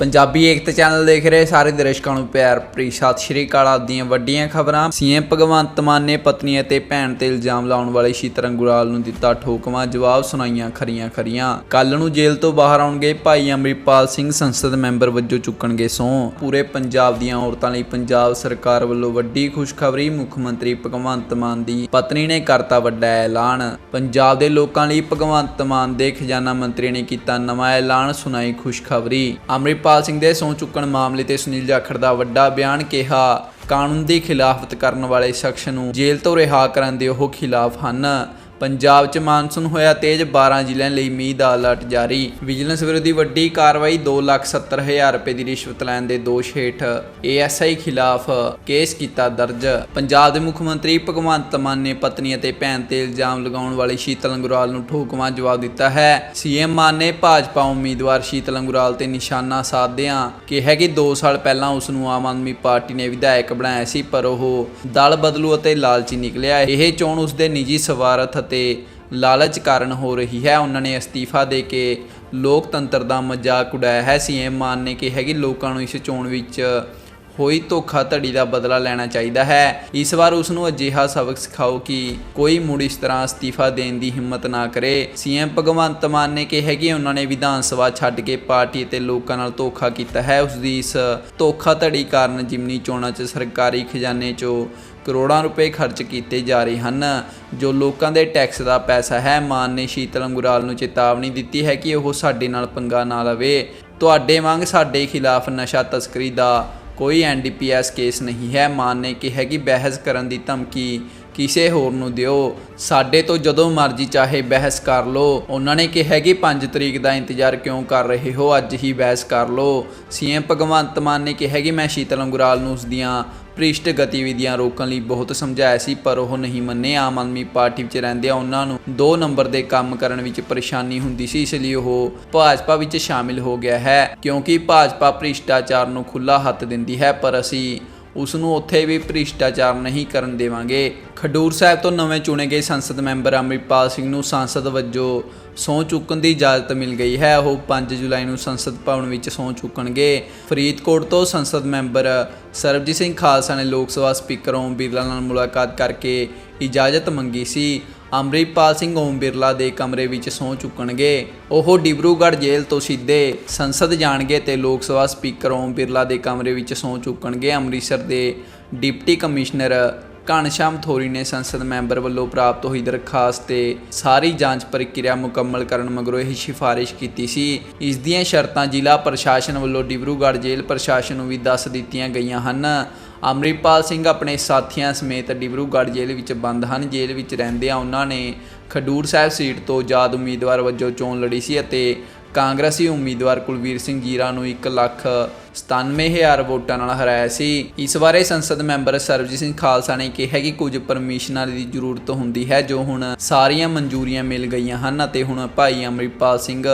ਪੰਜਾਬੀ ਏਕਤਾ channel ਦੇਖ ਰਹੇ ਸਾਰੇ ਦਰਸ਼ਕਾਂ ਨੂੰ ਪਿਆਰ ਭਰੀ ਸਤਿ ਸ਼੍ਰੀ ਅਕਾਲ। ਆਪ ਵੱਡੀਆਂ ਖਬਰਾਂ। ਸੀਐਮ ਭਗਵੰਤ ਮਾਨ ਨੇ ਪਤਨੀ ਅਤੇ ਭੈਣ ਤੇ ਇਲਜ਼ਾਮ ਲਾਉਣ ਵਾਲੇ ਸ਼ੀਤਰੰਗ ਗੁਰਾਲ ਨੂੰ ਦਿੱਤਾ ਠੋਕਵਾਂ, ਜਵਾਬ ਸੁਣਾਈਆਂ ਖਰੀਆਂ ਖਰੀਆਂ। ਕੱਲ ਨੂੰ ਜੇਲ੍ਹ ਤੋਂ ਬਾਹਰ ਆਉਣਗੇ ਭਾਈ ਅੰਮ੍ਰਿਤਪਾਲ ਸਿੰਘ, ਸੰਸਦ ਮੈਂਬਰ ਵਜੋਂ ਚੁੱਕਣਗੇ ਸਹੁੰ। ਪੂਰੇ ਪੰਜਾਬ ਦੀਆਂ ਔਰਤਾਂ ਲਈ ਪੰਜਾਬ ਸਰਕਾਰ ਵੱਲੋਂ ਵੱਡੀ ਖੁਸ਼ਖਬਰੀ ਮੁੱਖ ਮੰਤਰੀ ਭਗਵੰਤ ਮਾਨ ਦੀ ਪਤਨੀ ਨੇ ਕਰਤਾ ਵੱਡਾ ਐਲਾਨ। ਪੰਜਾਬ ਦੇ ਲੋਕਾਂ ਲਈ ਭਗਵੰਤ ਮਾਨ ਦੇ ਖਜ਼ਾਨਾ ਮੰਤਰੀ ਨੇ ਕੀਤਾ ਨਵਾਂ ਐਲਾਨ, ਸੁਣਾਈ ਖੁਸ਼ਖਬਰੀ। ਅੰਮ੍ਰਿਤਪਾਲ ਸਿੰਘ ਦੇ ਸਹੁੰ ਚੁੱਕਣ ਮਾਮਲੇ ਤੇ ਸੁਨੀਲ ਜਾਖੜ ਦਾ ਵੱਡਾ ਬਿਆਨ ਕਿਹਾ, ਕਾਨੂੰਨ ਦੀ ਖਿਲਾਫਤ ਕਰਨ ਵਾਲੇ ਸ਼ਖਸ ਨੂੰ ਜੇਲ੍ਹ ਤੋਂ ਰਿਹਾ ਕਰਨ ਦੇ ਉਹ ਖਿਲਾਫ ਹਨ। ਪੰਜਾਬ 'ਚ ਮਾਨਸੂਨ ਹੋਇਆ ਤੇਜ਼ 12 ਜ਼ਿਲ੍ਹਿਆਂ ਲਈ ਮੀਂਹ ਦਾ ਅਲਰਟ ਜਾਰੀ। ਵਿਜੀਲੈਂਸ ਵਿਰੋਧੀ ਵੱਡੀ ਕਾਰਵਾਈ 270000 ਰੁਪਏ ਦੀ ਰਿਸ਼ਵਤ ਲੈਣ ਦੇ ਦੋਸ਼ ਹੇਠ ਏਐਸਆਈ ਖਿਲਾਫ ਕੇਸ ਕੀਤਾ ਦਰਜ। ਪੰਜਾਬ ਦੇ ਮੁੱਖ ਮੰਤਰੀ ਭਗਵੰਤ ਮਾਨ ਨੇ ਪਤਨੀ ਅਤੇ ਭੈਣ ਤੇ ਇਲਜ਼ਾਮ ਲਗਾਉਣ ਵਾਲੇ ਸ਼ੀਤਲ ਅੰਗੁਰਾਲ ਨੂੰ ਠੋਕਵਾਂ ਜਵਾਬ ਦਿੱਤਾ ਹੈ। ਸੀਐਮ ਮਾਨ ਨੇ ਭਾਜਪਾ ਉਮੀਦਵਾਰ ਸ਼ੀਤਲ ਅੰਗੁਰਾਲ ਤੇ ਨਿਸ਼ਾਨਾ ਸਾਧਦਿਆਂ ਕਿਹਾ ਕਿ 2 ਸਾਲ ਪਹਿਲਾਂ ਉਸ ਨੂੰ ਆਮ ਆਦਮੀ ਪਾਰਟੀ ਨੇ ਵਿਧਾਇਕ ਬਣਾਇਆ ਸੀ, ਪਰ ਉਹ ਦਲ ਬਦਲੂ ਅਤੇ ਲਾਲਚੀ ਨਿਕਲਿਆ। ਇਹ ਚੋਣ ਉਸ ਦੇ ਨਿੱਜੀ ਸਵਾਰਥ ਅਤੇ ਲਾਲਚ ਕਾਰਨ ਹੋ ਰਹੀ ਹੈ। ਉਹਨਾਂ ਨੇ ਅਸਤੀਫਾ ਦੇ ਕੇ ਲੋਕਤੰਤਰ ਦਾ ਮਜ਼ਾਕ ਉਡਾਇਆ ਹੈ। ਸੀਐਮ ਮਾਨ ਨੇ ਕਿਹਾ ਕਿ ਲੋਕਾਂ ਨੂੰ ਇਸ ਚੋਣ ਵਿੱਚ ਹੋਈ ਧੋਖਾਧੜੀ ਦਾ ਬਦਲਾ ਲੈਣਾ ਚਾਹੀਦਾ ਹੈ। ਇਸ ਵਾਰ ਉਸ ਨੂੰ ਅਜਿਹਾ ਸਬਕ ਸਿਖਾਓ ਕਿ ਕੋਈ ਮੁੜ ਇਸ ਤਰ੍ਹਾਂ ਅਸਤੀਫਾ ਦੇਣ ਦੀ ਹਿੰਮਤ ਨਾ ਕਰੇ। ਸੀਐਮ ਭਗਵੰਤ ਮਾਨ ਨੇ ਕਿਹਾ ਕਿ ਉਹਨਾਂ ਨੇ ਵਿਧਾਨ ਸਭਾ ਛੱਡ ਕੇ ਪਾਰਟੀ ਅਤੇ ਲੋਕਾਂ ਨਾਲ ਧੋਖਾ ਕੀਤਾ ਹੈ। ਉਸ ਦੀ ਇਸ ਧੋਖਾਧੜੀ ਕਾਰਨ ਜਿਮਨੀ ਚੋਣਾਂ 'ਚ ਸਰਕਾਰੀ ਖਜ਼ਾਨੇ 'ਚੋਂ ਕਰੋੜਾਂ ਰੁਪਏ ਖਰਚ ਕੀਤੇ ਜਾ ਰਹੇ ਹਨ, ਜੋ ਲੋਕਾਂ ਦੇ ਟੈਕਸ ਦਾ ਪੈਸਾ ਹੈ। ਮਾਨ ਨੇ ਸ਼ੀਤਲ ਅੰਗੁਰਾਲ ਨੂੰ ਚੇਤਾਵਨੀ ਦਿੱਤੀ ਹੈ ਕਿ ਉਹ ਸਾਡੇ ਨਾਲ ਪੰਗਾ ਨਾ ਲਵੇ। ਤੁਹਾਡੇ ਵਾਂਗ ਸਾਡੇ ਖਿਲਾਫ ਨਸ਼ਾ ਤਸਕਰੀ ਦਾ ਕੋਈ ਐਨਡੀਪੀਐਸ ਕੇਸ ਨਹੀਂ ਹੈ। ਮਾਨ ਨੇ ਕਿਹਾ ਕਿ ਬਹਿਸ ਕਰਨ ਦੀ ਧਮਕੀ ਕਿਸੇ ਹੋਰ ਨੂੰ ਦਿਓ। ਸਾਡੇ ਤੋਂ ਜਦੋਂ ਮਰਜ਼ੀ ਚਾਹੇ ਬਹਿਸ ਕਰ ਲਓ। ਉਹਨਾਂ ਨੇ ਕਿਹਾ ਕਿ 5 ਤਰੀਕ ਦਾ ਇੰਤਜ਼ਾਰ ਕਿਉਂ ਕਰ ਰਹੇ ਹੋ? ਅੱਜ ਹੀ ਬਹਿਸ ਕਰ ਲਓ। ਸੀਐਮ ਭਗਵੰਤ ਮਾਨ ਨੇ ਕਿਹਾ ਕਿ ਮੈਂ ਸ਼ੀਤਲ ਅੰਗੁਰਾਲ ਨੂੰ ਉਸ ਦੀਆਂ ਭ੍ਰਿਸ਼ਟ ਗਤੀਵਿਧੀਆਂ ਰੋਕਣ ਲਈ ਬਹੁਤ ਸਮਝਾਇਆ ਸੀ, ਪਰ ਉਹ ਨਹੀਂ ਮੰਨੇ। ਆਮ ਆਦਮੀ ਪਾਰਟੀ ਵਿੱਚ ਰਹਿੰਦਿਆਂ ਉਹਨਾਂ ਨੂੰ 2 ਨੰਬਰ ਦੇ ਕੰਮ ਕਰਨ ਵਿੱਚ ਪਰੇਸ਼ਾਨੀ ਹੁੰਦੀ ਸੀ, ਇਸ ਲਈ ਉਹ ਭਾਜਪਾ ਵਿੱਚ ਸ਼ਾਮਿਲ ਹੋ ਗਿਆ ਹੈ। ਕਿਉਂਕਿ ਭਾਜਪਾ ਭ੍ਰਿਸ਼ਟਾਚਾਰ ਨੂੰ ਖੁੱਲਾ ਹੱਥ ਦਿੰਦੀ ਹੈ, ਪਰ ਅਸੀਂ ਉਸ ਨੂੰ ਉੱਥੇ ਵੀ ਭ੍ਰਿਸ਼ਟਾਚਾਰ ਨਹੀਂ ਕਰਨ ਦੇਵਾਂਗੇ। ਖਡੂਰ ਸਾਹਿਬ ਤੋਂ ਨਵੇਂ ਚੁਣੇ ਗਏ ਸੰਸਦ ਮੈਂਬਰ ਅੰਮ੍ਰਿਤਪਾਲ ਸਿੰਘ ਨੂੰ ਸੰਸਦ ਵਜੋਂ ਸਹੁੰ ਚੁੱਕਣ ਦੀ ਇਜਾਜ਼ਤ ਮਿਲ ਗਈ ਹੈ। ਉਹ 5 ਜੁਲਾਈ ਨੂੰ ਸੰਸਦ ਭਵਨ ਵਿੱਚ ਸਹੁੰ ਚੁੱਕਣਗੇ। ਫਰੀਦਕੋਟ ਤੋਂ ਸੰਸਦ ਮੈਂਬਰ ਸਰਬਜੀਤ ਸਿੰਘ ਖਾਲਸਾ ਨੇ ਲੋਕ ਸਭਾ ਸਪੀਕਰ ਓਮ ਬਿਰਲਾ ਨਾਲ ਮੁਲਾਕਾਤ ਕਰਕੇ ਇਜਾਜ਼ਤ ਮੰਗੀ ਸੀ। ਅੰਮ੍ਰਿਤਪਾਲ ਸਿੰਘ ਓਮ ਬਿਰਲਾ ਦੇ ਕਮਰੇ ਵਿੱਚ ਸਹੁੰ ਚੁੱਕਣਗੇ। ਉਹ ਡਿਬਰੂਗੜ੍ਹ ਜੇਲ੍ਹ ਤੋਂ ਸਿੱਧੇ ਸੰਸਦ ਜਾਣਗੇ ਤੇ ਲੋਕ ਸਭਾ ਸਪੀਕਰ ਓਮ ਬਿਰਲਾ ਦੇ ਕਮਰੇ ਵਿੱਚ ਸਹੁੰ ਚੁੱਕਣਗੇ। ਅੰਮ੍ਰਿਤਸਰ ਦੇ ਡਿਪਟੀ ਕਮਿਸ਼ਨਰ ਘਣਸ਼ਾਮ ਥੋਰੀ ਨੇ ਸੰਸਦ ਮੈਂਬਰ ਵੱਲੋਂ ਪ੍ਰਾਪਤ ਹੋਈ ਦਰਖਾਸਤ ਤੇ ਸਾਰੀ ਜਾਂਚ ਪ੍ਰਕਿਰਿਆ ਮੁਕੰਮਲ ਕਰਨ ਮਗਰੋਂ ਇਹ ਸਿਫਾਰਿਸ਼ ਕੀਤੀ ਸੀ। ਇਸ ਦੀਆਂ ਸ਼ਰਤਾਂ ਜ਼ਿਲ੍ਹਾ ਪ੍ਰਸ਼ਾਸਨ ਵੱਲੋਂ ਡਿਬਰੂਗੜ੍ਹ ਜੇਲ੍ਹ ਪ੍ਰਸ਼ਾਸਨ ਨੂੰ ਵੀ ਦੱਸ ਦਿੱਤੀਆਂ ਗਈਆਂ ਹਨ। ਅੰਮ੍ਰਿਤਪਾਲ ਸਿੰਘ ਆਪਣੇ ਸਾਥੀਆਂ ਸਮੇਤ ਡਿਬਰੂਗੜ੍ਹ ਜੇਲ੍ਹ ਵਿੱਚ ਬੰਦ ਹਨ। ਜੇਲ੍ਹ ਵਿੱਚ ਰਹਿੰਦਿਆਂ ਉਹਨਾਂ ਨੇ ਖਡੂਰ ਸਾਹਿਬ ਸੀਟ ਤੋਂ ਆਜ਼ਾਦ ਉਮੀਦਵਾਰ ਵਜੋਂ ਚੋਣ ਲੜੀ ਸੀ ਅਤੇ ਕਾਂਗਰਸੀ ਉਮੀਦਵਾਰ ਕੁਲਵੀਰ ਸਿੰਘ ਜੀਰਾ ਨੂੰ 1 ਲੱਖ 97000 ਵੋਟਾਂ ਨਾਲ ਹਰਾਇਆ ਸੀ। ਇਸ ਬਾਰੇ ਸੰਸਦ ਮੈਂਬਰ ਸਰਬਜੀਤ ਸਿੰਘ ਖਾਲਸਾ ਨੇ ਕਿਹਾ ਕਿ ਕੁਝ ਪਰਮਿਸ਼ਨਾਂ ਦੀ ਜ਼ਰੂਰਤ ਹੁੰਦੀ ਹੈ ਜੋ ਹੁਣ ਸਾਰੀਆਂ ਮਨਜ਼ੂਰੀਆਂ ਮਿਲ ਗਈਆਂ ਹਨ ਅਤੇ ਹੁਣ ਭਾਈ ਅੰਮ੍ਰਿਤਪਾਲ ਸਿੰਘ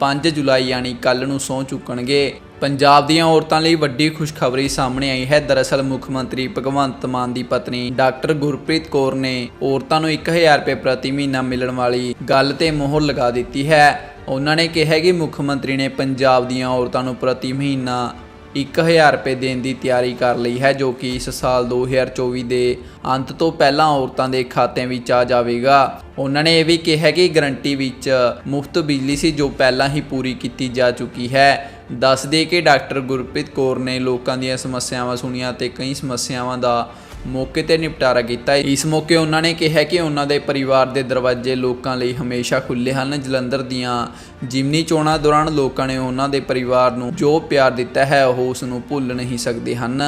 5 ਜੁਲਾਈ ਯਾਨੀ ਕੱਲ ਨੂੰ ਸਹੁੰ ਚੁੱਕਣਗੇ। ਪੰਜਾਬ ਦੀਆਂ ਔਰਤਾਂ ਲਈ ਵੱਡੀ ਖੁਸ਼ਖਬਰੀ ਸਾਹਮਣੇ ਆਈ ਹੈ। ਦਰਅਸਲ ਮੁੱਖ ਮੰਤਰੀ ਭਗਵੰਤ ਮਾਨ ਦੀ ਪਤਨੀ ਡਾਕਟਰ ਗੁਰਪ੍ਰੀਤ ਕੌਰ ਨੇ ਔਰਤਾਂ ਨੂੰ 1000 ਰੁਪਏ ਪ੍ਰਤੀ ਮਹੀਨਾ ਮਿਲਣ ਵਾਲੀ ਗੱਲ ਤੇ ਮੋਹਰ ਲਗਾ ਦਿੱਤੀ ਹੈ। ਉਹਨਾਂ ਨੇ ਕਿਹਾ ਕਿ ਮੁੱਖ ਮੰਤਰੀ ਨੇ ਪੰਜਾਬ ਦੀਆਂ ਔਰਤਾਂ ਨੂੰ ਪ੍ਰਤੀ ਮਹੀਨਾ 1000 ਰੁਪਏ ਦੇਣ ਦੀ ਤਿਆਰੀ ਕਰ ਲਈ ਹੈ, ਜੋ ਕਿ ਇਸ ਸਾਲ 2024 ਦੇ ਅੰਤ ਤੋਂ ਪਹਿਲਾਂ ਔਰਤਾਂ ਦੇ ਖਾਤਿਆਂ ਵਿੱਚ ਆ ਜਾਵੇਗਾ। ਉਹਨਾਂ ਨੇ ਇਹ ਵੀ ਕਿਹਾ ਕਿ ਗਰੰਟੀ ਵਿੱਚ ਮੁਫਤ ਬਿਜਲੀ ਸੀ, ਜੋ ਪਹਿਲਾਂ ਹੀ ਪੂਰੀ ਕੀਤੀ ਜਾ ਚੁੱਕੀ ਹੈ। ਦੱਸਦੇ ਕਿ ਡਾਕਟਰ ਗੁਰਪ੍ਰੀਤ ਕੌਰ ਨੇ ਲੋਕਾਂ ਦੀਆਂ ਸਮੱਸਿਆਵਾਂ ਸੁਣੀਆਂ ਤੇ ਕਈ ਸਮੱਸਿਆਵਾਂ ਦਾ ਮੌਕੇ ਤੇ ਨਿਪਟਾਰਾ ਕੀਤਾ। ਇਸ ਮੌਕੇ ਉਹਨਾਂ ਨੇ ਕਿਹਾ ਕਿ ਉਹਨਾਂ ਦੇ ਪਰਿਵਾਰ ਦੇ ਦਰਵਾਜ਼ੇ ਲੋਕਾਂ ਲਈ ਹਮੇਸ਼ਾ ਖੁੱਲ੍ਹੇ ਹਨ। ਜਲੰਧਰ ਦੀਆਂ ਜਿਮਨੀ ਚੋਣਾਂ ਦੌਰਾਨ ਲੋਕਾਂ ਨੇ ਉਹਨਾਂ ਦੇ ਪਰਿਵਾਰ ਨੂੰ ਜੋ ਪਿਆਰ ਦਿੱਤਾ ਹੈ, ਉਹ ਉਸ ਨੂੰ ਭੁੱਲ ਨਹੀਂ ਸਕਦੇ ਹਨ।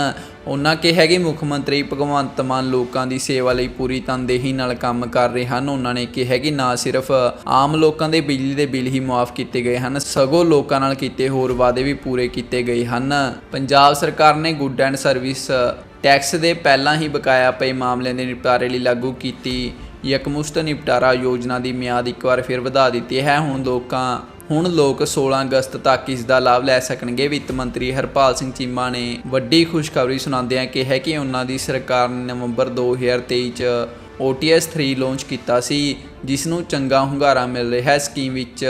ਉਹਨਾਂ ਕਿਹਾ ਕਿ ਮੁੱਖ ਮੰਤਰੀ ਭਗਵੰਤ ਮਾਨ ਲੋਕਾਂ ਦੀ ਸੇਵਾ ਲਈ ਪੂਰੀ ਤਨਦੇਹੀ ਨਾਲ ਕੰਮ ਕਰ ਰਹੇ ਹਨ। ਉਹਨਾਂ ਨੇ ਕਿਹਾ ਕਿ ਨਾ ਸਿਰਫ ਆਮ ਲੋਕਾਂ ਦੇ ਬਿਜਲੀ ਦੇ ਬਿੱਲ ਹੀ ਮੁਆਫ ਕੀਤੇ ਗਏ ਹਨ, ਸਗੋਂ ਲੋਕਾਂ ਨਾਲ ਕੀਤੇ ਹੋਰ ਵਾਅਦੇ ਵੀ ਪੂਰੇ ਕੀਤੇ ਗਏ ਹਨ। ਪੰਜਾਬ ਸਰਕਾਰ ਨੇ ਗੁੱਡ ਐਂਡ ਸਰਵਿਸ ਟੈਕਸ ਦੇ ਪਹਿਲਾਂ ਹੀ ਬਕਾਇਆ ਪਏ ਮਾਮਲਿਆਂ ਦੇ ਨਿਪਟਾਰੇ ਲਈ ਲਾਗੂ ਕੀਤੀ। ਯਕਮੁਸ਼ਤ ਨਿਪਟਾਰਾ ਯੋਜਨਾ ਦੀ ਮਿਆਦ ਇੱਕ ਵਾਰ ਫਿਰ ਵਧਾ ਦਿੱਤੀ ਹੈ। ਹੁਣ ਲੋਕਾਂ, ਹੁਣ ਲੋਕ 16 ਅਗਸਤ ਤੱਕ ਇਸ ਦਾ ਲਾਭ ਲੈ ਸਕਣਗੇ। ਵਿੱਤ ਮੰਤਰੀ ਹਰਪਾਲ ਸਿੰਘ ਚੀਮਾ ਨੇ ਵੱਡੀ ਖੁਸ਼ਖਬਰੀ ਸੁਣਾਉਂਦਿਆਂ ਕਿਹਾ ਕਿ ਉਹਨਾਂ ਦੀ ਸਰਕਾਰ ਨੇ ਨਵੰਬਰ 2023 ਚ OTS 3 ਲਾਂਚ ਕੀਤਾ ਸੀ, ਜਿਸ ਨੂੰ ਚੰਗਾ ਹੁੰਗਾਰਾ ਮਿਲ ਰਿਹਾ ਹੈ। ਸਕੀਮ ਵਿੱਚ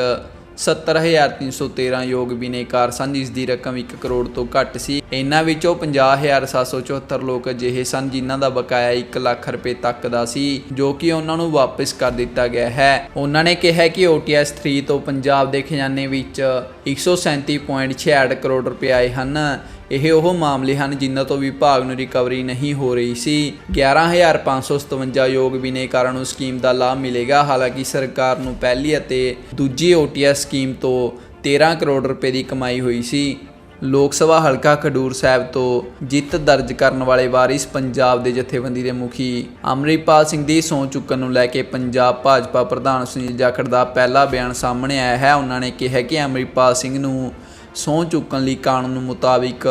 70313 ਯੋਗ ਬਿਨੇਕਾਰ ਸਨ ਜਿਸ ਦੀ ਰਕਮ 1 ਕਰੋੜ ਤੋਂ ਘੱਟ ਸੀ। ਇਹਨਾਂ ਵਿੱਚੋਂ 50774 ਲੋਕ ਅਜਿਹੇ ਸਨ ਜਿਨ੍ਹਾਂ ਦਾ ਬਕਾਇਆ 1 ਲੱਖ ਰੁਪਏ ਤੱਕ ਦਾ ਸੀ, ਜੋ ਕਿ ਉਹਨਾਂ ਨੂੰ ਵਾਪਸ ਕਰ ਦਿੱਤਾ ਗਿਆ ਹੈ। ਉਹਨਾਂ ਨੇ ਕਿਹਾ ਕਿ OTS 3 ਤੋਂ ਪੰਜਾਬ ਦੇ ਖਜ਼ਾਨੇ ਵਿੱਚ 137.66 ਕਰੋੜ ਰੁਪਏ ਆਏ ਹਨ। ਇਹ ਉਹ ਮਾਮਲੇ ਹਨ ਜਿਨ੍ਹਾਂ ਤੋਂ ਵਿਭਾਗ ਨੂੰ ਰਿਕਵਰੀ ਨਹੀਂ ਹੋ ਰਹੀ ਸੀ। 11557 ਯੋਗ ਬਿਨੇਕਾਰਾਂ ਨੂੰ ਸਕੀਮ ਦਾ ਲਾਭ ਮਿਲੇਗਾ। ਹਾਲਾਂਕਿ ਸਰਕਾਰ ਨੂੰ ਪਹਿਲੀ ਅਤੇ ਦੂਜੀ OTS ਸਕੀਮ ਤੋਂ 13 ਕਰੋੜ ਰੁਪਏ ਦੀ ਕਮਾਈ ਹੋਈ ਸੀ। ਲੋਕ ਸਭਾ ਹਲਕਾ ਖਡੂਰ ਸਾਹਿਬ ਤੋਂ ਜਿੱਤ ਦਰਜ ਕਰਨ ਵਾਲੇ ਵਾਰਿਸ ਪੰਜਾਬ ਦੇ ਜਥੇਬੰਦੀ ਦੇ ਮੁਖੀ ਅਮਰੀਪਾਲ ਸਿੰਘ ਦੀ ਸਹੁੰ ਚੁੱਕਣ ਨੂੰ ਲੈ ਕੇ ਪੰਜਾਬ ਭਾਜਪਾ ਪ੍ਰਧਾਨ ਸੁਨੀਲ ਜਾਖੜ ਦਾ ਪਹਿਲਾ ਬਿਆਨ ਸਾਹਮਣੇ ਆਇਆ ਹੈ। ਉਹਨਾਂ ਨੇ ਕਿਹਾ ਕਿ ਅਮਰੀਪਾਲ ਸਿੰਘ ਨੂੰ ਸਹੁੰ ਚੁੱਕਣ ਲਈ ਕਾਨੂੰਨ ਮੁਤਾਬਿਕ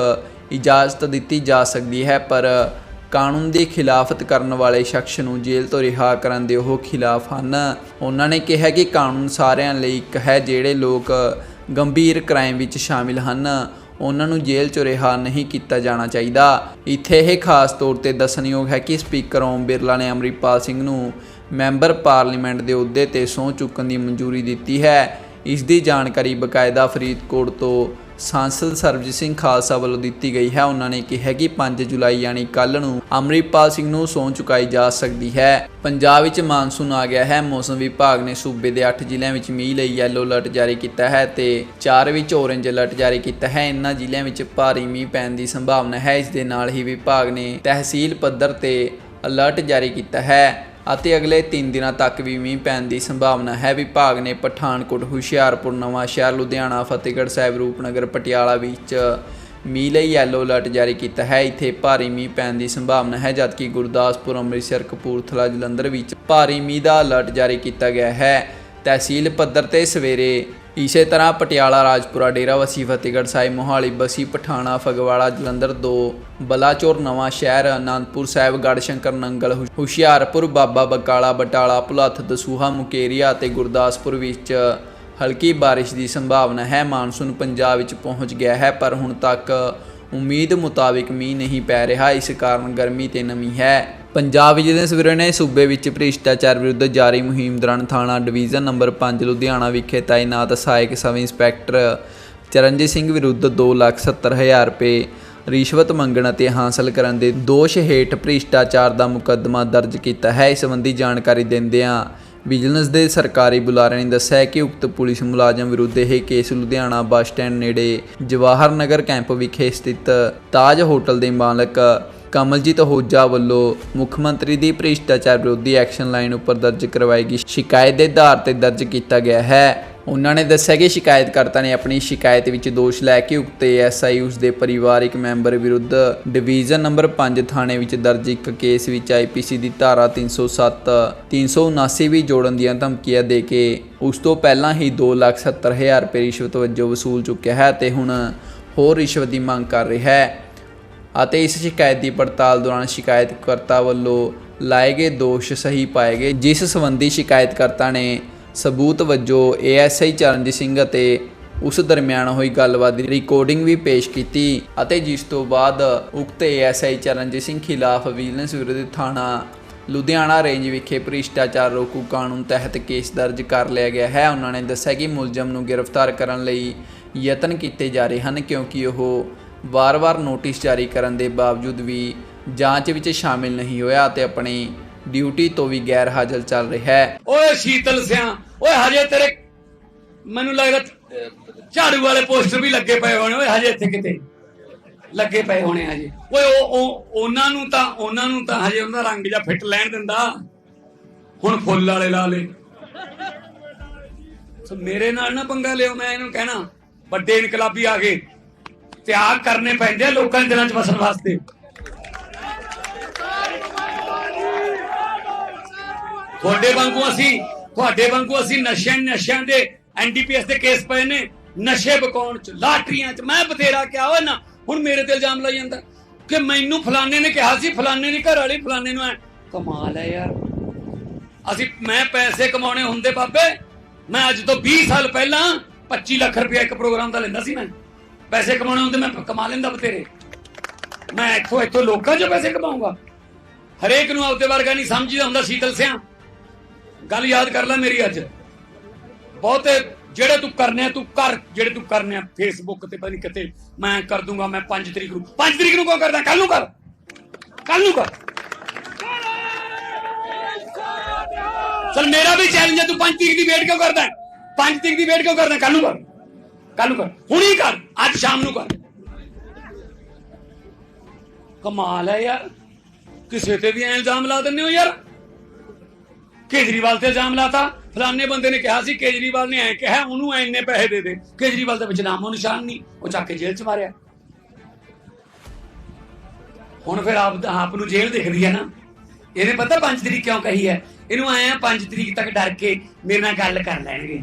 ਇਜਾਜ਼ਤ ਦਿੱਤੀ ਜਾ ਸਕਦੀ ਹੈ, ਪਰ ਕਾਨੂੰਨ ਦੀ ਖਿਲਾਫਤ ਕਰਨ ਵਾਲੇ ਸ਼ਖਸ ਨੂੰ ਜੇਲ੍ਹ ਤੋਂ ਰਿਹਾ ਕਰਨ ਦੇ ਉਹ ਖਿਲਾਫ ਹਨ। ਉਹਨਾਂ ਨੇ ਕਿਹਾ ਕਿ ਕਾਨੂੰਨ ਸਾਰਿਆਂ ਲਈ ਇੱਕ ਹੈ, ਜਿਹੜੇ ਲੋਕ ਗੰਭੀਰ ਕ੍ਰਾਈਮ ਵਿੱਚ ਸ਼ਾਮਿਲ ਹਨ। ਉਹਨਾਂ ਨੂੰ ਜੇਲ੍ਹ 'ਚੋਂ ਰਿਹਾ ਨਹੀਂ ਕੀਤਾ ਜਾਣਾ ਚਾਹੀਦਾ। ਇੱਥੇ ਇਹ ਖਾਸ ਤੌਰ ਤੇ ਦੱਸਣਯੋਗ ਹੈ ਕਿ ਸਪੀਕਰ ਓਮ ਬਿਰਲਾ ਨੇ ਅਮਰਿਤਪਾਲ ਸਿੰਘ ਨੂੰ ਮੈਂਬਰ ਪਾਰਲੀਮੈਂਟ ਦੇ ਅਹੁਦੇ ਤੇ ਸਹੁੰ ਚੁੱਕਣ ਦੀ ਮਨਜ਼ੂਰੀ ਦਿੱਤੀ ਹੈ। ਇਸ ਦੀ ਜਾਣਕਾਰੀ ਬਕਾਇਦਾ ਫਰੀਦਕੋਟ ਤੋਂ ਸਾਂਸਦ ਸਰਬਜੀਤ ਸਿੰਘ ਖਾਲਸਾ ਵੱਲੋਂ ਦਿੱਤੀ ਗਈ ਹੈ। ਉਹਨਾਂ ਨੇ ਕਿਹਾ ਕਿ 5 ਜੁਲਾਈ ਯਾਨੀ ਕੱਲ ਨੂੰ ਅਮਰਿਤਪਾਲ ਸਿੰਘ ਨੂੰ ਸਹੁੰ ਚੁਕਾਈ ਜਾ ਸਕਦੀ ਹੈ। ਪੰਜਾਬ ਵਿੱਚ ਮਾਨਸੂਨ ਆ ਗਿਆ ਹੈ। ਮੌਸਮ ਵਿਭਾਗ ਨੇ ਸੂਬੇ ਦੇ 8 ਜ਼ਿਲ੍ਹਿਆਂ ਵਿੱਚ ਮੀਂਹ ਲਈ ਯੈਲੋ ਅਲਰਟ ਜਾਰੀ ਕੀਤਾ ਹੈ ਤੇ 4 ਵਿੱਚ ਔਰੇਂਜ ਅਲਰਟ ਜਾਰੀ ਕੀਤਾ ਹੈ। ਇਨ੍ਹਾਂ ਜ਼ਿਲ੍ਹਿਆਂ ਵਿੱਚ ਭਾਰੀ ਮੀਂਹ ਪੈਣ ਦੀ ਸੰਭਾਵਨਾ ਹੈ। ਇਸ ਦੇ ਨਾਲ ਹੀ ਵਿਭਾਗ ਨੇ ਤਹਿਸੀਲ ਪੱਧਰ ਤੇ ਅਲਰਟ ਜਾਰੀ ਕੀਤਾ ਹੈ। ਅਤੇ ਅਗਲੇ 3 ਦਿਨਾਂ ਤੱਕ ਵੀ ਮੀਂਹ ਪੈਣ ਦੀ ਸੰਭਾਵਨਾ ਹੈ। ਵਿਭਾਗ ਨੇ ਪਠਾਨਕੋਟ, ਹੁਸ਼ਿਆਰਪੁਰ ਨਵਾਂਸ਼ਹਿਰ ਲੁਧਿਆਣਾ, ਫਤਿਹਗੜ੍ਹ ਸਾਹਿਬ, ਰੂਪਨਗਰ, ਪਟਿਆਲਾ ਵਿੱਚ ਮੀਂਹ ਲਈ ਯੈਲੋ ਅਲਰਟ ਜਾਰੀ ਕੀਤਾ ਹੈ। ਇੱਥੇ ਭਾਰੀ ਮੀਂਹ ਪੈਣ ਦੀ ਸੰਭਾਵਨਾ ਹੈ, ਜਦਕਿ ਗੁਰਦਾਸਪੁਰ, ਅੰਮ੍ਰਿਤਸਰ, ਕਪੂਰਥਲਾ, ਜਲੰਧਰ ਵਿੱਚ ਭਾਰੀ ਮੀਂਹ ਦਾ ਅਲਰਟ ਜਾਰੀ ਕੀਤਾ ਗਿਆ ਹੈ। ਤਹਿਸੀਲ ਪੱਧਰ ਤੇ ਸਵੇਰੇ ਇਸੇ ਤਰ੍ਹਾਂ ਪਟਿਆਲਾ, ਰਾਜਪੁਰਾ ਡੇਰਾਵਸੀ ਫਤਿਹਗੜ੍ਹ ਸਾਹਿਬ, ਮੋਹਾਲੀ, ਬਸੀ, ਪਠਾਣਾ, ਫਗਵਾੜਾ, ਜਲੰਧਰ 2 ਬਲਾਚੌਰ, ਨਵਾਂ ਸ਼ਹਿਰ, ਅਨੰਦਪੁਰ ਸਾਹਿਬ ਗੜਸ਼ੰਕਰ ਨੰਗਲ ਹੁ- ਹੁਸ਼ਿਆਰਪੁਰ, ਬਾਬਾ ਬਕਾਲਾ, ਬਟਾਲਾ, ਭੁਲੱਥ, ਦਸੂਹਾ, ਮੁਕੇਰੀਆ ਅਤੇ ਗੁਰਦਾਸਪੁਰ ਵਿੱਚ ਹਲਕੀ ਬਾਰਿਸ਼ ਦੀ ਸੰਭਾਵਨਾ ਹੈ। ਮਾਨਸੂਨ ਪੰਜਾਬ ਵਿੱਚ ਪਹੁੰਚ ਗਿਆ ਹੈ, ਪਰ ਹੁਣ ਤੱਕ ਉਮੀਦ ਮੁਤਾਬਿਕ ਮੀਂਹ ਨਹੀਂ ਪੈ ਰਿਹਾ। ਇਸ ਕਾਰਨ ਗਰਮੀ ਤੇ ਨਮੀ ਹੈ। ਪੰਜਾਬ ਵਿਜੀਲੈਂਸ ਬਿਊਰੋ ਨੇ ਸੂਬੇ ਵਿੱਚ ਭ੍ਰਿਸ਼ਟਾਚਾਰ ਵਿਰੁੱਧ ਜਾਰੀ ਮੁਹਿੰਮ ਦੌਰਾਨ ਥਾਣਾ ਡਿਵੀਜ਼ਨ ਨੰਬਰ 5 ਲੁਧਿਆਣਾ ਵਿਖੇ ਤਾਇਨਾਤ ਸਹਾਇਕ ਸਬ ਇੰਸਪੈਕਟਰ ਚਰਨਜੀਤ ਸਿੰਘ ਵਿਰੁੱਧ 2,70,000 ਰੁਪਏ ਰਿਸ਼ਵਤ ਮੰਗਣ ਅਤੇ ਹਾਸਲ ਕਰਨ ਦੇ ਦੋਸ਼ ਹੇਠ ਭ੍ਰਿਸ਼ਟਾਚਾਰ ਦਾ ਮੁਕੱਦਮਾ ਦਰਜ ਕੀਤਾ ਹੈ। ਇਸ ਸੰਬੰਧੀ ਜਾਣਕਾਰੀ ਦਿੰਦਿਆਂ ਵਿਜੀਲੈਂਸ ਦੇ ਸਰਕਾਰੀ ਬੁਲਾਰੇ ਨੇ ਦੱਸਿਆ ਕਿ ਉਕਤ ਪੁਲਿਸ ਮੁਲਾਜ਼ਮ ਵਿਰੁੱਧ ਇਹ ਕੇਸ ਲੁਧਿਆਣਾ ਬੱਸ ਸਟੈਂਡ ਨੇੜੇ ਜਵਾਹਰ ਨਗਰ ਕੈਂਪ ਵਿਖੇ ਸਥਿਤ ਤਾਜ ਹੋਟਲ ਦੇ ਮਾਲਕ ਕਮਲਜੀਤ ਹੋਜਾ ਵੱਲੋਂ ਮੁੱਖ ਮੰਤਰੀ ਦੀ ਭ੍ਰਿਸ਼ਟਾਚਾਰ ਵਿਰੋਧੀ ਐਕਸ਼ਨ ਲਾਈਨ ਉੱਪਰ ਦਰਜ ਕਰਵਾਈ ਗਈ ਸ਼ਿਕਾਇਤ ਦੇ ਆਧਾਰ ਤੇ ਦਰਜ ਕੀਤਾ ਗਿਆ ਹੈ। ਉਹਨਾਂ ਨੇ ਦੱਸਿਆ ਕਿ ਸ਼ਿਕਾਇਤਕਰਤਾ ਨੇ ਆਪਣੀ ਸ਼ਿਕਾਇਤ ਵਿੱਚ ਦੋਸ਼ ਲੈ ਕੇ ਉਕਤ ਐਸਆਈ ਉਸ ਦੇ ਪਰਿਵਾਰਕ ਮੈਂਬਰ ਵਿਰੁੱਧ ਡਿਵੀਜ਼ਨ ਨੰਬਰ 5 ਥਾਣੇ ਵਿੱਚ ਦਰਜ ਇੱਕ ਕੇਸ ਵਿੱਚ ਆਈਪੀਸੀ ਦੀ ਧਾਰਾ 307 379 ਵੀ ਜੋੜਨ ਦੀਆਂ ਧਮਕੀਆਂ ਦੇ ਕੇ ਉਸ ਤੋਂ ਪਹਿਲਾਂ ਹੀ 2,70,000 ਰੁਪਏ ਰਿਸ਼ਵਤ ਵਜੋਂ ਵਸੂਲ ਚੁੱਕਿਆ ਹੈ ਤੇ ਹੁਣ ਹੋਰ ਰਿਸ਼ਵਤ ਦੀ ਮੰਗ ਕਰ ਰਿਹਾ ਹੈ। ਅਤੇ ਇਸ ਸ਼ਿਕਾਇਤ ਦੀ ਪੜਤਾਲ ਦੌਰਾਨ ਸ਼ਿਕਾਇਤਕਰਤਾ ਵੱਲੋਂ ਲਾਏ ਗਏ ਦੋਸ਼ ਸਹੀ ਪਾਏ ਗਏ, ਜਿਸ ਸੰਬੰਧੀ ਸ਼ਿਕਾਇਤਕਰਤਾ ਨੇ ਸਬੂਤ ਵਜੋਂ ਏਐਸਆਈ ਚਰਨਜੀਤ ਸਿੰਘ ਅਤੇ ਉਸ ਦਰਮਿਆਨ ਹੋਈ ਗੱਲਬਾਤ ਦੀ ਰਿਕਾਰਡਿੰਗ ਵੀ ਪੇਸ਼ ਕੀਤੀ ਅਤੇ ਜਿਸ ਤੋਂ ਬਾਅਦ ਉਕਤ ਏਐਸਆਈ ਚਰਨਜੀਤ ਸਿੰਘ ਖਿਲਾਫ ਵਿਜੀਲੈਂਸ ਵਿਰੁੱਧ ਥਾਣਾ ਲੁਧਿਆਣਾ ਰੇਂਜ ਵਿਖੇ ਭ੍ਰਿਸ਼ਟਾਚਾਰ ਰੋਕੂ ਕਾਨੂੰਨ ਤਹਿਤ ਕੇਸ ਦਰਜ ਕਰ ਲਿਆ ਗਿਆ ਹੈ। ਉਹਨਾਂ ਨੇ ਦੱਸਿਆ ਕਿ ਮੁਲਜ਼ਮ ਨੂੰ ਗ੍ਰਿਫਤਾਰ ਕਰਨ ਲਈ ਯਤਨ ਕੀਤੇ ਜਾ ਰਹੇ ਹਨ ਕਿਉਂਕਿ ਉਹ ਵਾਰ-ਵਾਰ ਨੋਟਿਸ ਜਾਰੀ ਕਰਨ ਦੇ ਬਾਵਜੂਦ ਵੀ ਜਾਂਚ ਵਿੱਚ ਸ਼ਾਮਿਲ ਨਹੀਂ ਹੋਇਆ ਅਤੇ ਆਪਣੀ ਡਿਊਟੀ ਤੋਂ ਵੀ ਗੈਰ ਹਾਜ਼ਰ ਚੱਲ ਰਿਹਾ ਹੈ। ਓਏ ਸ਼ੀਤਲ ਸਿਆ, ਓਏ ਹਜੇ ਤੇਰੇ ਮੈਨੂੰ ਲੱਗਦਾ ਝਾੜੂ ਵਾਲੇ ਪੋਸਟਰ ਵੀ ਲੱਗੇ ਪਏ ਹੋਣੇ, ਓਏ ਹਜੇ ਇੱਥੇ ਕਿਤੇ ਲੱਗੇ ਪਏ ਹੋਣੇ ਹਜੇ। ਓਏ ਉਹ ਉਹਨਾਂ ਨੂੰ ਤਾਂ ਉਹਨਾਂ ਨੂੰ ਤਾਂ ਹਜੇ ਉਹਦਾ ਰੰਗ ਜਾਂ ਫਿੱਟ ਲੈਣ ਦਿੰਦਾ। ਹੁਣ ਫੁੱਲ ਵਾਲੇ ਲਾ ਲੇ। ਸੋ ਮੇਰੇ ਨਾਲ ਨਾ ਪੰਗਾ ਲਿਓ, ਮੈਂ ਇਹਨੂੰ ਕਹਿਣਾ, ਵੱਡੇ ਇਨਕਲਾਬੀ ਆ ਗਏ। ਤਿਆਗ ਕਰਨੇ ਪੈਂਦੇ ਆ ਲੋਕਾਂ ਦੇ ਦਿਲਾਂ 'ਚ ਵਸਣ ਵਾਸਤੇ। ਤੁਹਾਡੇ ਵਾਂਗੂ ਅਸੀਂ, ਤੁਹਾਡੇ ਵਾਂਗੂ ਅਸੀਂ ਨਸ਼ਿਆਂ ਨਸ਼ਿਆਂ ਦੇ ਐਨਡੀਪੀਐਸ ਦੇ ਕੇਸ ਪਏ ਨੇ, ਨਸ਼ੇ ਬਕਾਉਣ ਚ, ਲਾਟਰੀਆਂ ਚ। ਮੈਂ ਬਥੇਰਾ ਕਿਹਾ ਓਏ ਨਾ, ਹੁਣ ਮੇਰੇ ਤੇ ਇਲਜ਼ਾਮ ਲਾਈ ਜਾਂਦਾ। ਕਿ ਮੈਨੂੰ ਫਲਾਣੇ ਨੇ ਕਿਹਾ ਸੀ, ਫਲਾਣੇ ਦੀ ਘਰ ਵਾਲੀ ਫਲਾਣੇ ਨੂੰ ਐ, ਕਮਾਲ ਹੈ ਯਾਰ। ਅਸੀਂ, ਮੈਂ ਪੈਸੇ ਕਮਾਉਣੇ ਹੁੰਦੇ ਬਾਬੇ, ਮੈਂ ਅੱਜ ਤੋਂ 20 ਸਾਲ ਪਹਿਲਾਂ 25 ਲੱਖ ਰੁਪਇਆ ਇੱਕ ਪ੍ਰੋਗਰਾਮ ਦਾ ਲੈਂਦਾ ਸੀ ਮੈਂ। ਪੈਸੇ ਕਮਾਉਣੇ ਹੁੰਦੇ, ਮੈਂ ਕਮਾ ਲੈਂਦਾ ਬਤੇਰੇ ਮੈਂ ਇੱਥੋਂ ਇੱਥੋਂ ਲੋਕਾਂ 'ਚੋਂ ਪੈਸੇ ਕਮਾਉਂਗਾ ਹਰੇਕ ਨੂੰ ਆਪਦੇ ਵਰਗਾ ਨਹੀਂ ਸਮਝਦਾ ਹੁੰਦਾ, ਸ਼ੀਤਲ ਸਿਆ। ਗੱਲ ਯਾਦ ਕਰ ਲੈ ਮੇਰੀ ਅੱਜ। ਬਹੁਤੇ ਜਿਹੜੇ ਤੂੰ ਕਰਨੇ ਆ, ਤੂੰ ਕਰ। ਜਿਹੜੇ ਤੂੰ ਕਰਨੇ ਆ ਫੇਸਬੁੱਕ ਤੇ ਪਤਾ ਨਹੀਂ ਕਿਤੇ ਮੈਂ ਕਰ ਦੂੰਗਾ, ਮੈਂ 5 ਤਰੀਕ ਨੂੰ। 5 ਤਰੀਕ ਨੂੰ ਕਿਉਂ ਕਰਦਾ? ਕੱਲ ਨੂੰ ਕਰ। ਕੱਲ ਨੂੰ ਕਰ। ਚਲ ਮੇਰਾ ਵੀ ਚੈਲੰਜ ਹੈ ਤੂੰ 5 ਤਰੀਕ ਦੀ ਵੇਟ ਕਿਉਂ ਕਰਦਾ? 5 ਤਰੀਕ ਦੀ ਵੇਟ ਕਿਉਂ ਕਰਦਾ? ਕੱਲ ਨੂੰ ਕਰ। ਕੱਲ ਨੂੰ ਕਰ, ਹੁਣੀ ਕਰ, ਅੱਜ ਸ਼ਾਮ ਨੂੰ ਕਰ। ਕਮਾਲ ਹੈ ਯਾਰ। ਕਿਸੇ ਤੇ ਵੀ ਐਂ ਇਲਜ਼ਾਮ ਲਾ ਦਿੰਦੇ ਹੋ ਯਾਰ। ਕੇਜਰੀਵਾਲ ਤੇ ਇਲਜ਼ਾਮ ਲਾਤਾ। ਫਲਾਣੇ ਬੰਦੇ ਨੇ ਕਿਹਾ ਸੀ, ਕੇਜਰੀਵਾਲ ਨੇ ਐ ਕਿਹਾ, ਉਹਨੂੰ ਐਨੇ ਪੈਸੇ ਦੇ ਦੇ। ਕੇਜਰੀਵਾਲ ਦੇ ਵਿੱਚ ਨਾਮੋ ਨਿਸ਼ਾਨ ਨਹੀਂ, ਉਹ ਚੱਕ ਕੇ ਜੇਲ੍ਹ ਚ ਮਾਰਿਆ। ਹੁਣ ਫਿਰ ਆਪ ਆਪ ਨੂੰ ਜੇਲ੍ਹ ਦਿਖਦੀ ਹੈ ਨਾ। ਇਹਨੇ ਪਤਾ 5 ਤਰੀਕ ਕਿਉਂ ਕਹੀ ਹੈ? ਇਹਨੂੰ ਆਏ ਆ 5 ਤਰੀਕ ਤੱਕ ਡਰ ਕੇ ਮੇਰੇ ਨਾਲ ਗੱਲ ਕਰ ਲੈਣਗੇ।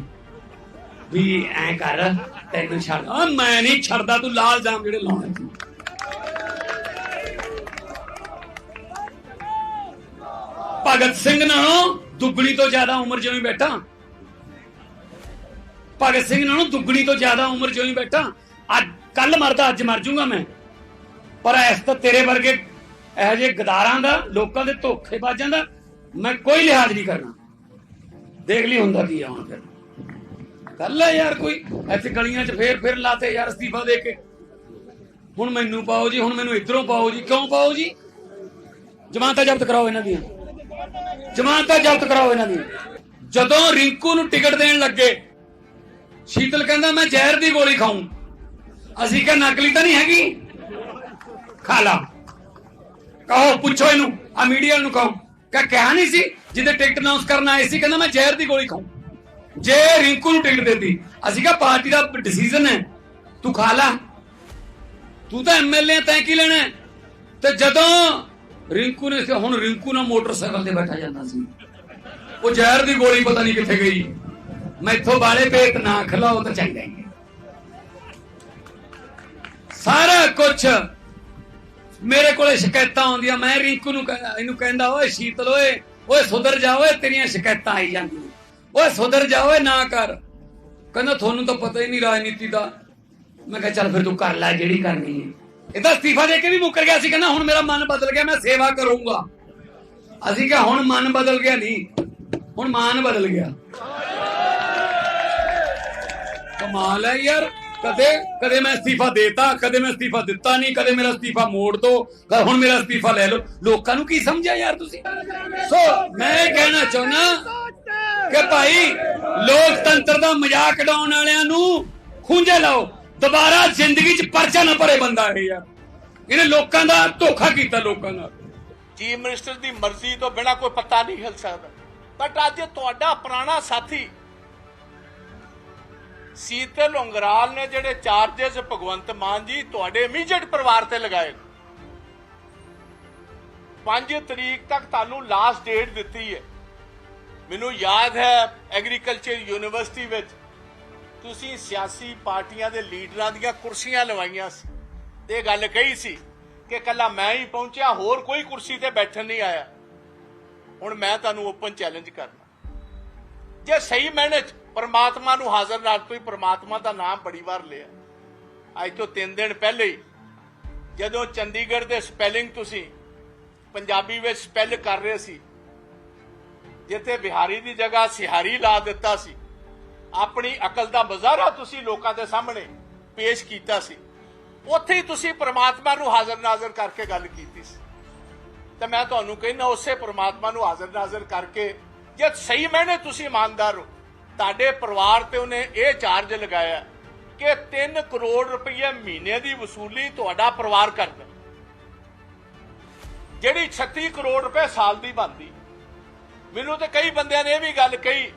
ਵੀ ਐ ਕਰ ਤੈਨੂੰ ਛੱਡ। ਆ ਮੈਂ ਨਹੀਂ ਛੱਡਦਾ, ਤੂੰ ਲਾਲ ਜਾਮ ਜਿਹੜੇ ਲਾਉਣੇ। ਤੂੰ ਭਗਤ ਸਿੰਘ ਨਾਲੋਂ ਦੁੱਗਣੀ ਤੋਂ ਜ਼ਿਆਦਾ ਉਮਰ ਜਿਉਂ ਬੈਠਾ। ਭਗਤ ਸਿੰਘ ਨਾਲੋਂ ਦੁੱਗਣੀ ਤੋਂ ਜ਼ਿਆਦਾ ਉਮਰ ਜਿਉਂ ਬੈਠਾ। ਅੱਜ ਕੱਲ ਮਰਦਾ, ਅੱਜ ਮਰ ਜਾਊਂਗਾ ਮੈਂ। ਪਰ ਇਸ ਤਾਂ ਤੇਰੇ ਵਰਗੇ ਇਹੋ ਜਿਹੇ ਗਦਾਰਾਂ ਦਾ, ਲੋਕਾਂ ਦੇ ਧੋਖੇਬਾਜਾਂ ਦਾ ਮੈਂ ਕੋਈ ਲਿਹਾਜ਼ ਨਹੀਂ ਕਰਨਾ। ਦੇਖ ਲਈ ਹੁੰਦਾ ਕੀ ਆ ਫਿਰ। ਕੱਲ ਹੈ ਯਾਰ ਕੋਈ। ਇੱਥੇ ਗਲੀਆਂ 'ਚ ਫੇਰ ਫੇਰ ਲਾਤੇ ਯਾਰ ਅਸਤੀਫਾ ਦੇ ਕੇ। ਹੁਣ ਮੈਨੂੰ ਪਾਓ ਜੀ, ਹੁਣ ਮੈਨੂੰ ਇਧਰੋਂ ਪਾਓ ਜੀ। ਕਿਉਂ ਪਾਓ ਜੀ? ਜ਼ਮਾਨਤਾਂ ਜ਼ਬਤ ਕਰਾਓ ਇਹਨਾਂ ਦੀਆਂ। ਜ਼ਮਾਨਤਾਂ ਜ਼ਬਤ ਕਰਾਓ ਇਹਨਾਂ ਦੀਆਂ। ਜਦੋਂ ਰਿੰਕੂ ਨੂੰ ਟਿਕਟ ਦੇਣ ਲੱਗੇ, ਸ਼ੀਤਲ ਕਹਿੰਦਾ, ਮੈਂ ਜ਼ਹਿਰ ਦੀ ਗੋਲੀ ਖਾਊਂ। ਅਸੀਂ ਕਿਹਾ, ਨਕਲੀ ਤਾਂ ਨਹੀਂ ਹੈਗੀ? ਖਾ ਲਾ। ਕਹੋ, ਪੁੱਛੋ ਇਹਨੂੰ। ਆ ਮੀਡੀਆ ਨੂੰ ਕਹੋ। ਕਿ ਕਿਹਾ ਨਹੀਂ ਸੀ? ਜਿਹਦੇ ਟਿਕਟ ਅਨਾਉਂਸ ਕਰਨ ਆਏ ਸੀ, ਕਹਿੰਦਾ, ਮੈਂ ਜ਼ਹਿਰ ਦੀ ਗੋਲੀ ਖਾਊਂ। ਜੇ ਰਿੰਕੂ ਨੂੰ ਟਿਕਟ ਦਿੰਦੀ ਅਸੀਂ ਕਿਹਾ, ਪਾਰਟੀ ਦਾ ਡਿਸੀਜਨ ਹੈ। ਤੂੰ ਖਾ ਲਾ। ਤੂੰ ਤਾਂ ਐਮਐਲਏ ਤੈਂ ਕੀ ਲੈਣਾ ਤੇ ਜਦੋਂ ਰਿੰਕੂ ਨੇ ਹੁਣ ਰਿੰਕੂ ਨਾਲ ਮੋਟਰਸਾਈਕਲ ਤੇ ਬੈਠਾ ਜਾਂਦਾ ਸੀ। ਉਹ ਜ਼ਹਿਰ ਦੀ ਗੋਲੀ ਪਤਾ ਨਹੀਂ ਕਿੱਥੇ ਗਈ। ਮੈਥੋਂ ਬਾਲੇ ਪੇਟ ਨਾ ਖਿਲਾਓ ਤਾਂ ਚੰਗਾ ਹੀ ਸਾਰਾ ਕੁਝ ਮੇਰੇ ਕੋਲੇ ਸ਼ਿਕਾਇਤਾਂ ਆਉਂਦੀਆਂ। ਮੈਂ ਰਿੰਕੂ ਨੂੰ ਕਹਿੰਦਾ ਇਹਨੂੰ ਕਹਿੰਦਾ, ਓਏ ਸ਼ੀਤਲ, ਓਏ ਓਏ ਸੁਧਰ ਜਾ, ਓਏ, ਤੇਰੀਆਂ ਸ਼ਿਕਾਇਤਾਂ ਆਈ ਜਾਂਦੀਆਂ ਓਏ ਸੁਧਰ ਜਾ ਓਏ ਨਾ ਕਰ। ਕਹਿੰਦਾ ਤੁਹਾਨੂੰ ਤਾਂ ਪਤਾ ਹੀ ਨਹੀਂ ਰਾਜਨੀਤੀ ਦਾ। ਮੈਂ ਕਿਹਾ ਚੱਲ ਫਿਰ ਤੂੰ ਕਰ ਲੈ ਜਿਹੜੀ ਕਰਨੀ ਹੈ। ਇਹ ਅਸਤੀਫਾ ਦੇ ਕੇ ਵੀ ਮੁੱਕਰ ਗਿਆ ਸੀ, ਕਹਿੰਦਾ ਹੁਣ ਮੇਰਾ ਮਨ ਬਦਲ ਗਿਆ, ਮੈਂ ਸੇਵਾ ਕਰੂੰਗਾ। ਅਸੀਂ ਕਿਹਾ ਹੁਣ ਮਨ ਬਦਲ ਗਿਆ ਨਹੀਂ, ਹੁਣ ਮਾਨ ਬਦਲ ਗਿਆ। ਕਮਾਲ ਹੈ ਯਾਰ, ਕਦੇ ਕਦੇ ਮੈਂ ਅਸਤੀਫਾ ਦੇਤਾ, ਕਦੇ ਮੈਂ ਅਸਤੀਫਾ ਦਿੱਤਾ ਨਹੀਂ, ਕਦੇ ਮੇਰਾ ਅਸਤੀਫਾ ਮੋੜ ਦੋ ਹੁਣ ਮੇਰਾ ਅਸਤੀਫਾ ਲੈ ਲਓ। ਲੋਕਾਂ ਨੂੰ ਕੀ ਸਮਝਿਆ ਯਾਰ ਤੁਸੀਂ? ਸੋ, ਮੈਂ ਕਹਿਣਾ ਚਾਹੁੰਦਾ ਕਿ ਭਾਈ ਲੋਕਤੰਤਰ ਦਾ ਮਜ਼ਾਕ ਉਡਾਉਣ ਵਾਲਿਆਂ ਨੂੰ ਖੁੰਝੇ ਲਾਓ। ਦੁਬਾਰਾ ਜ਼ਿੰਦਗੀ 'ਚ ਪਰਚਾ ਨਾ ਭਰੇ ਬੰਦਾ ਇਹ ਯਾਰ। ਇਹਨੇ ਲੋਕਾਂ ਦਾ ਧੋਖਾ ਕੀਤਾ ਲੋਕਾਂ ਨਾਲ। ਚੀਫ ਮਿਨਿਸਟਰ ਦੀ ਮਰਜ਼ੀ ਤੋਂ ਬਿਨਾ ਕੋਈ ਪੱਤਾ ਨਹੀਂ ਹਿਲ ਸਕਦਾ। ਬਟ ਅੱਜ ਤੁਹਾਡਾ ਪੁਰਾਣਾ ਸਾਥੀ ਸੀਤਲ ਉਂਗਰਾਲ ਨੇ ਜਿਹੜੇ ਚਾਰजेस ਭਗਵੰਤ ਮਾਨ ਜੀ ਤੁਹਾਡੇ ਇਮੀਡੀਏਟ ਪਰਿਵਾਰ ਤੇ ਲਗਾਏ 5 ਤਰੀਕ ਤੱਕ ਤੁਹਾਨੂੰ ਲਾਸਟ ਡੇਟ ਦਿੱਤੀ ਹੈ। ਮੈਨੂੰ ਯਾਦ ਹੈ ਐਗਰੀਕਲਚਰ ਯੂਨੀਵਰਸਿਟੀ ਵਿੱਚ ਤੁਸੀਂ ਸਿਆਸੀ ਪਾਰਟੀਆਂ ਦੇ ਲੀਡਰਾਂ ਦੀਆਂ ਕੁਰਸੀਆਂ ਲਵਾਈਆਂ ਸੀ। ਇਹ ਗੱਲ ਕਹੀ ਸੀ ਕਿ ਕੱਲਾ ਮੈਂ ਹੀ ਪਹੁੰਚਿਆ, ਹੋਰ ਕੋਈ ਕੁਰਸੀ ਤੇ ਬੈਠਣ ਨਹੀਂ ਆਇਆ। ਹੁਣ ਮੈਂ ਤੁਹਾਨੂੰ ਓਪਨ ਚੈਲੰਜ ਕਰਨਾ। ਜੇ ਸਹੀ ਮੈਨੇ ਚ ਪਰਮਾਤਮਾ ਨੂੰ ਹਾਜ਼ਰ ਨਾਲ ਹੀ ਪਰਮਾਤਮਾ ਦਾ ਨਾਮ ਬੜੀ ਵਾਰ ਲਿਆ। ਅੱਜ ਤੋਂ 3 ਦਿਨ ਪਹਿਲੇ ਹੀ ਜਦੋਂ ਚੰਡੀਗੜ੍ਹ ਦੇ ਸਪੈਲਿੰਗ ਤੁਸੀਂ ਪੰਜਾਬੀ ਵਿੱਚ ਸਪੈਲ ਕਰ ਰਹੇ ਸੀ ਜਿੱਥੇ ਬਿਹਾਰੀ ਦੀ ਜਗ੍ਹਾ ਸਿਹਾਰੀ ਲਾ ਦਿੱਤਾ ਸੀ, ਆਪਣੀ ਅਕਲ ਦਾ ਮਜ਼ਾਰਾ ਤੁਸੀਂ ਲੋਕਾਂ ਦੇ ਸਾਹਮਣੇ ਪੇਸ਼ ਕੀਤਾ ਸੀ। ਉੱਥੇ ਹੀ ਤੁਸੀਂ ਪ੍ਰਮਾਤਮਾ ਨੂੰ ਹਾਜ਼ਰ ਨਾਜ਼ਰ ਕਰਕੇ ਗੱਲ ਕੀਤੀ ਸੀ। ਤੇ ਮੈਂ ਤੁਹਾਨੂੰ ਕਹਿੰਦਾ, ਉਸੇ ਪ੍ਰਮਾਤਮਾ ਨੂੰ ਹਾਜ਼ਰ ਨਾਜ਼ਰ ਕਰਕੇ ਜੇ ਸਹੀ ਮੈਨੇ ਤੁਸੀਂ ਇਮਾਨਦਾਰ ਹੋ, ਤੁਹਾਡੇ ਪਰਿਵਾਰ ਤੇ ਉਹਨੇ ਇਹ ਚਾਰਜ ਲਗਾਇਆ ਕਿ 3 ਕਰੋੜ ਰੁਪਏ ਮਹੀਨੇ ਦੀ ਵਸੂਲੀ ਤੁਹਾਡਾ ਪਰਿਵਾਰ ਕਰਦਾ। ਜਿਹੜੀ 36 ਕਰੋੜ ਰੁਪਏ ਸਾਲ ਦੀ ਬਣਦੀ ਮੈਨੂੰ ਤੇ ਕਈ ਬੰਦਿਆਂ ਨੇ ਇਹ ਵੀ ਗੱਲ ਕਹੀ।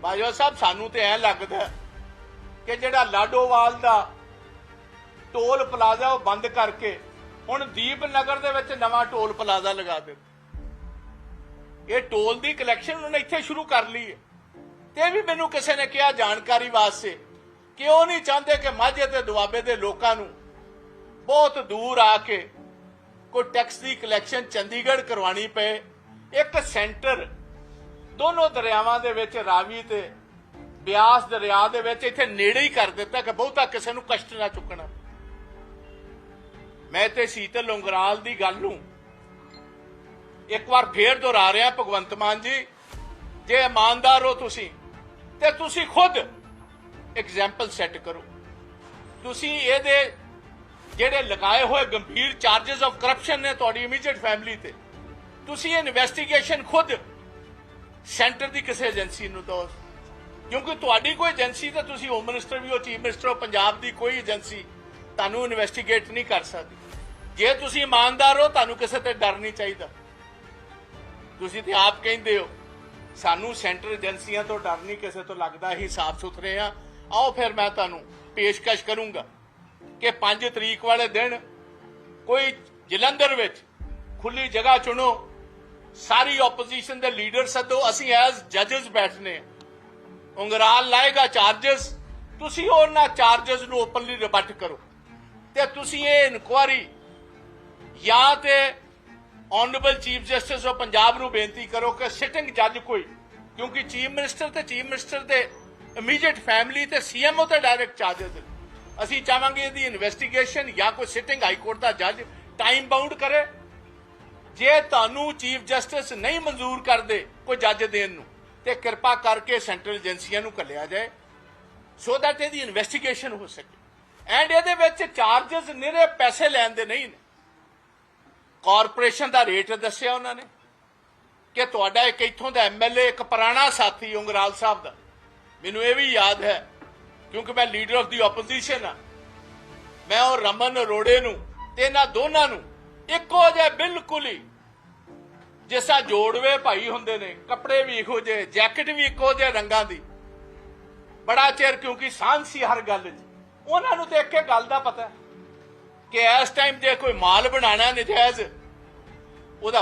ਬਾਜਵਾ ਸਾਹਿਬ, ਸਾਨੂੰ ਤੇ ਐ ਲੱਗਦਾ ਕਿ ਜਿਹੜਾ ਲਾਡੋਵਾਲ ਦਾ ਟੋਲ ਪਲਾਜ਼ਾ ਉਹ ਬੰਦ ਕਰਕੇ ਹੁਣ ਦੀਪ ਨਗਰ ਦੇ ਵਿੱਚ ਨਵਾਂ ਟੋਲ ਪਲਾਜ਼ਾ ਲਗਾ ਦਿੱਤਾ। ਇਹ ਟੋਲ ਦੀ ਕਲੈਕਸ਼ਨ ਉਹਨੇ ਇੱਥੇ ਸ਼ੁਰੂ ਕਰ ਲਈ ਹੈ। ਤੇ ਵੀ ਮੈਨੂੰ ਕਿਸੇ ਨੇ ਕਿਹਾ ਜਾਣਕਾਰੀ ਵਾਸਤੇ ਕਿ ਉਹ ਨਹੀਂ ਚਾਹੁੰਦੇ ਕਿ ਮਾਝੇ ਤੇ ਦੁਆਬੇ ਦੇ ਲੋਕਾਂ ਨੂੰ ਬਹੁਤ ਦੂਰ ਆ ਕੇ ਕੋਈ ਟੈਕਸ ਦੀ ਕਲੈਕਸ਼ਨ ਚੰਡੀਗੜ੍ਹ ਕਰਵਾਣੀ ਪਏ। ਇੱਕ ਸੈਂਟਰ ਦੋਨੋਂ ਦਰਿਆਵਾਂ ਦੇ ਵਿੱਚ, ਰਾਵੀ ਤੇ ਬਿਆਸ ਦਰਿਆ ਦੇ ਵਿੱਚ ਇੱਥੇ ਨੇੜੇ ਹੀ ਕਰ ਦਿੱਤਾ ਕਿ ਬਹੁਤਾ ਕਿਸੇ ਨੂੰ ਕਸ਼ਟ ਨਾ ਚੁੱਕਣਾ। ਮੈਂ ਤੇ ਸੀਤਲ ਉਂਗਰਾਲ ਦੀ ਗੱਲ ਨੂੰ ਇੱਕ ਵਾਰ ਫੇਰ ਦੁਹਰਾ ਰਿਹਾ, ਭਗਵੰਤ ਮਾਨ ਜੀ, ਜੇ ਇਮਾਨਦਾਰ ਹੋ ਤੁਸੀਂ, ਤੇ ਤੁਸੀਂ ਖੁਦ ਐਗਜ਼ਾਮਪਲ ਸੈੱਟ ਕਰੋ। ਤੁਸੀਂ ਇਹਦੇ ਜਿਹੜੇ ਲਗਾਏ ਹੋਏ ਗੰਭੀਰ ਚਾਰजेस ਆਫ ਕਰਪਸ਼ਨ ਨੇ ਤੁਹਾਡੀ ਇਮੀਡੀਏਟ ਫੈਮਿਲੀ ਤੇ ਤੁਸੀਂ ਇਨਵੈਸਟੀਗੇਸ਼ਨ ਖੁਦ ਸੈਂਟਰ ਦੀ ਕਿਸੇ ਏਜੰਸੀ ਨੂੰ ਦਿਓ। ਕਿਉਂਕਿ ਤੁਹਾਡੀ ਕੋਈ ਏਜੰਸੀ ਤਾਂ ਤੁਸੀਂ ਹੋਮ ਮਿਨਿਸਟਰ ਵੀ ਹੋ ਚੀਫ ਮਿਨਿਸਟਰ ਹੋ, ਪੰਜਾਬ ਦੀ ਕੋਈ ਏਜੰਸੀ ਤੁਹਾਨੂੰ ਇਨਵੈਸਟੀਗੇਟ ਨਹੀਂ ਕਰ ਸਕਦੀ। ਜੇ ਤੁਸੀਂ ਇਮਾਨਦਾਰ ਹੋ, ਤੁਹਾਨੂੰ ਕਿਸੇ ਤੇ ਡਰ ਨਹੀਂ ਚਾਹੀਦਾ। ਤੁਸੀਂ ਤੇ ਆਪ ਕਹਿੰਦੇ ਹੋ, ਸਾਨੂੰ ਸੈਂਟਰ ਏਜੰਸੀਆਂ ਤੋਂ ਡਰ ਨਹੀਂ, ਕਿਸੇ ਤੋਂ ਲੱਗਦਾ ਹੀ ਸਾਫ਼ ਸੁਥਰੇ ਆ ਆਓ ਫਿਰ ਮੈਂ ਤੁਹਾਨੂੰ ਪੇਸ਼ਕਸ਼ ਕਰੂੰਗਾ ਕਿ 5 ਤਰੀਕ ਵਾਲੇ ਦਿਨ ਕੋਈ ਜਲੰਧਰ ਵਿੱਚ ਖੁੱਲੀ ਜਗ੍ਹਾ ਚੁਣੋ। ਸਾਰੀ ਆਪੋਜੀਸ਼ਨ ਦੇ ਲੀਡਰ ਸਦੋ, ਅਸੀਂ ਐਜ਼ ਜੱਜਸ ਬੈਠਨੇ ਉਂਗਰਾਲ ਲਾਏਗਾ ਚਾਰजेस ਤੁਸੀਂ ਉਹਨਾਂ ਚਾਰजेस ਨੂੰ ਓਪਨਲੀ ਰਿਬਟ ਕਰੋ। ਤੇ ਤੁਸੀਂ ਇਹ ਇਨਕੁਆਰੀ ਜਾਂ ਤੇ honourable chief justice of Punjab ਨੂੰ ਬੇਨਤੀ ਕਰੋ ਕਿ ਸਿਟਿੰਗ ਜੱਜ ਕੋਈ, ਕਿਉਂਕਿ ਚੀਫ ਮਿਨਿਸਟਰ ਤੇ ਚੀਫ ਮਿਨਿਸਟਰ ਦੇ ਇਮੀਡੀਏਟ ਫੈਮਿਲੀ ਤੇ ਸੀਐਮਓ ਤੇ ਡਾਇਰੈਕਟ ਚਾਰजेस ਅਸੀਂ ਚਾਹਾਂਗੇ ਇਹਦੀ ਇਨਵੈਸਟੀਗੇਸ਼ਨ ਜਾਂ ਕੋਈ ਸਿਟਿੰਗ ਹਾਈ ਕੋਰਟ ਦਾ ਜੱਜ ਟਾਈਮ ਬਾਉਂਡ ਕਰੇ। ਜੇ ਤੁਹਾਨੂੰ ਚੀਫ ਜਸਟਿਸ ਨਹੀਂ ਮਨਜ਼ੂਰ ਕਰਦੇ ਕੋਈ ਜੱਜ ਦੇਣ ਨੂੰ, ਤੇ ਕਿਰਪਾ ਕਰਕੇ ਸੈਂਟਰਲ ਏਜੰਸੀਆਂ ਨੂੰ ਕੱਲਿਆ ਜਾਏ ਸੋ ਦੈਟ ਇਹਦੀ ਇਨਵੈਸਟੀਗੇਸ਼ਨ ਹੋ ਸਕੇ। ਐਂਡ ਇਹਦੇ ਵਿੱਚ ਚਾਰजेस ਨਿਰੇ ਪੈਸੇ ਲੈਣ ਦੇ ਨਹੀਂ ਨੇ। ਕਾਰਪੋਰੇਸ਼ਨ ਦਾ ਰੇਟ ਦੱਸਿਆ ਉਹਨਾਂ ਨੇ ਕਿ ਤੁਹਾਡਾ ਇੱਕ ਇੱਥੋਂ ਦਾ ਐਮਐਲਏ ਇੱਕ ਪੁਰਾਣਾ ਸਾਥੀ ਉਂਗਰਾਲ ਸਾਹਿਬ ਦਾ। ਮੈਨੂੰ ਇਹ ਵੀ ਯਾਦ ਹੈ, ਕਿਉਂਕਿ ਮੈਂ ਲੀਡਰ ਆਫ ਦੀ ਆਪੋਜੀਸ਼ਨ ਆ ਮੈਂ ਉਹ ਰਮਨ ਅਰੋੜੇ ਨੂੰ ਤੇ ਇਹਨਾਂ ਦੋਨਾਂ ਨੂੰ ਇੱਕੋ ਜਿਹਾ ਬਿਲਕੁਲ ਹੀ, ਜਿਸਾ ਜੋੜਵੇ ਭਾਈ ਹੁੰਦੇ ਨੇ, ਕੱਪੜੇ ਵੀ ਇੱਕੋ ਜਿਹੇ, ਜੈਕਟ ਵੀ ਇੱਕੋ ਜਿਹੇ ਰੰਗਾਂ ਦੀ। ਬੜਾ ਚਿਰ ਕਿਉਂਕਿ ਸਾਂਝ ਸੀ ਹਰ ਗੱਲ 'ਚ। ਉਹਨਾਂ ਨੂੰ ਦੇਖ ਕੇ ਗੱਲ ਦਾ ਪਤਾ ਕਿ ਇਸ ਟਾਈਮ ਜੇ ਕੋਈ ਮਾਲ ਬਣਾਣਾ ਨਜਾਇਜ਼